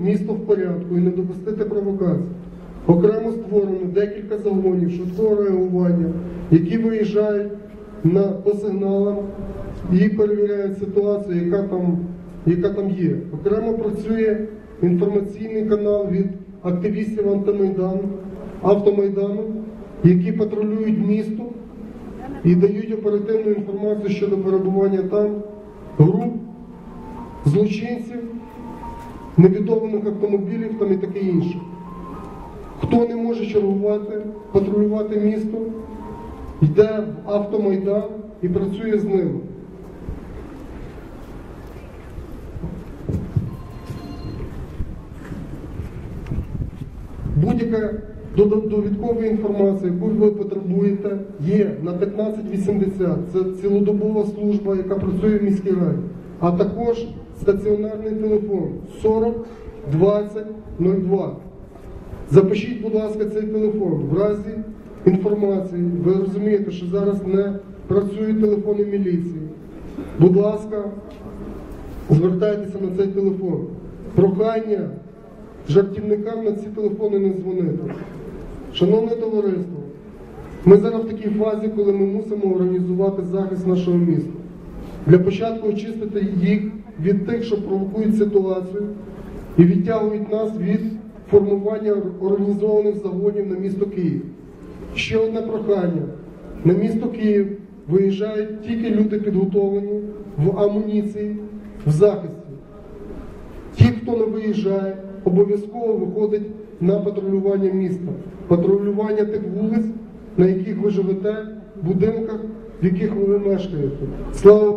місто, в порядку і не допустити провокацій. Окремо створено декілька загонів швидкого реагування, які виїжджають на, по сигналам і перевіряють ситуацію, яка там, яка там є. Окремо працює інформаційний канал від активістів антимайдану, автомайдану, які патрулюють місто і дають оперативну інформацію щодо перебування там груп злочинців, невідомих автомобілів там і таке інше. Хто не може чергувати, патрулювати місто, йде в автомайдан і працює з ними. Будь-яка довідкова інформація, яку ви потребуєте, є на 1580. Це цілодобова служба, яка працює в міській раді, а також стаціонарний телефон 40 20 02. Запишіть, будь ласка, цей телефон. В разі інформації, ви розумієте, що зараз не працюють телефони міліції. Будь ласка, звертайтеся на цей телефон. Прохання жартівникам на ці телефони не дзвонити. Шановне товариство, ми зараз в такій фазі, коли ми мусимо організувати захист нашого міста. Для початку очистити їх від тих, що провокують ситуацію і відтягують нас від формування організованих загонів на місто Київ. Ще одне прохання. На місто Київ виїжджають тільки люди підготовлені в амуніції, в захисті. Ті, хто не виїжджає, обов'язково виходить на патрулювання міста, патрулювання тих вулиць, на яких ви живете, будинках, в яких ви мешкаєте. Слава